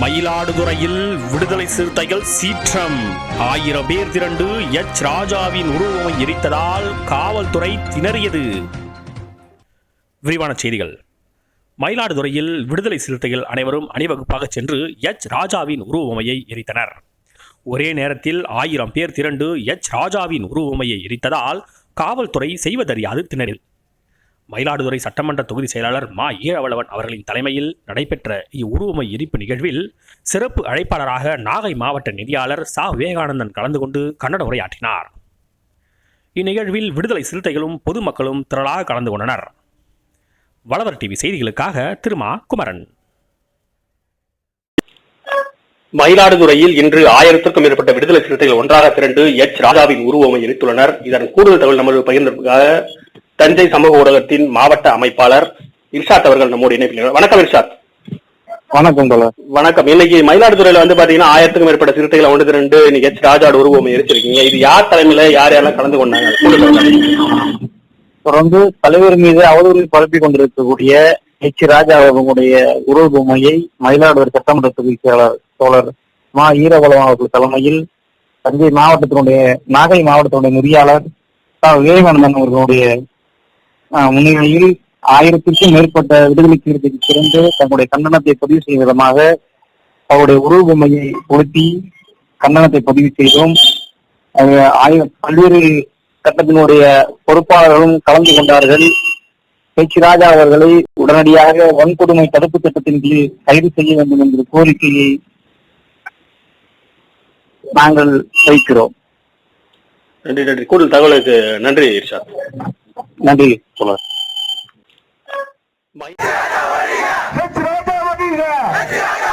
மயிலாடுதுறையில் விடுதலை சிறுத்தைகள் சீற்றம். ஆயிரம் பேர் திரண்டு எச் ராஜாவின் உருவமை எரித்ததால் காவல்துறை திணறியது. விரிவான செய்திகள். மயிலாடுதுறையில் விடுதலை சிறுத்தைகள் அனைவரும் அணிவகுப்பாக சென்று எச் ராஜாவின் உருவமையை எரித்தனர். ஒரே நேரத்தில் ஆயிரம் பேர் திரண்டு எச் ராஜாவின் உருவமையை எரித்ததால் காவல்துறை செய்வதறியாது திணறில் மயிலாடுதுறை சட்டமன்ற தொகுதி செயலாளர் மா. ஈழவளவன் அவர்களின் தலைமையில் நடைபெற்ற இவ்வுருவமை எரிப்பு நிகழ்வில் சிறப்பு அழைப்பாளராக நாகை மாவட்ட நிதியாளர் சா. விவேகானந்தன் கலந்து கொண்டு கன்னட உரையாற்றினார். இந்நிகழ்வில் விடுதலை சிறுத்தைகளும் பொதுமக்களும் திரளாக கலந்து கொண்டனர். வளவர் டிவி செய்திகளுக்காக திருமா. குமரன். மயிலாடுதுறையில் இன்று ஆயிரத்திற்கும் மேற்பட்ட விடுதலை சிறுத்தைகள் ஒன்றாக திரண்டு எச். ராஜாவின் உருவமை எரித்துள்ளனர். இதன் கூடுதல் தகவல் நமது பகிர்ந்ததற்காக தஞ்சை சமூக ஊடகத்தின் மாவட்ட அமைப்பாளர் இர்ஷாத் அவர்கள் நம்மோடு இணைப்பில் வணக்கம் இர்ஷாத். வணக்கம் வணக்கம். இன்னைக்கு மயிலாடுதுறையில வந்து பாத்தீங்கன்னா ஆயிரத்துக்கும் மேற்பட்ட சிறுத்தைகளை ஒன்று திரண்டு இன்னைக்கு எச் ராஜாவோட உருவமை எரிச்சிருக்கீங்க. இது யார் தலைமையில யார் யாரெல்லாம் கலந்து கொண்டாங்க. தொடர்ந்து தலைவர் மீது அவதூறு பரப்பி கொண்டிருக்கக்கூடிய எச் ராஜா அவர்களுடைய உருவ பொம்மையை மயிலாடுதுறை சட்டமன்ற தொகுதி செயலாளர் தோழர் மா ஈரவளம் அவர்கள் தலைமையில் தஞ்சை மாவட்டத்தினுடைய நாகை மாவட்டத்தினுடைய நெறியாளர். விவேகானந்தன் அவர்களுடைய முன்னிலையில் ஆயிரத்திற்கும் மேற்பட்ட விடுதலை சிறுத்தைக்கு திறந்து தங்களுடைய கண்டனத்தை பதிவு செய்யும் விதமாக அவருடைய உருவ பொம்மையை பொருத்தி கண்டனத்தை பதிவு செய்தோம். ஆயிரம் பல்வேறு சட்டத்தினுடைய பொறுப்பாளர்களும் கலந்து கொண்டார்கள். பேச்சு ராஜா அவர்களை உடனடியாக வன்கொடுமை தடுப்பு சட்டத்தின் கீழ் கைது செய்ய வேண்டும் என்ற கோரிக்கையை நாங்கள் வைக்கிறோம். நன்றி நன்றி. கூடுதல் தகவலுக்கு நன்றி இர்ஷாத் நன்றி. சொல்லுங்க. ஹெச் ஹெச் ராஜா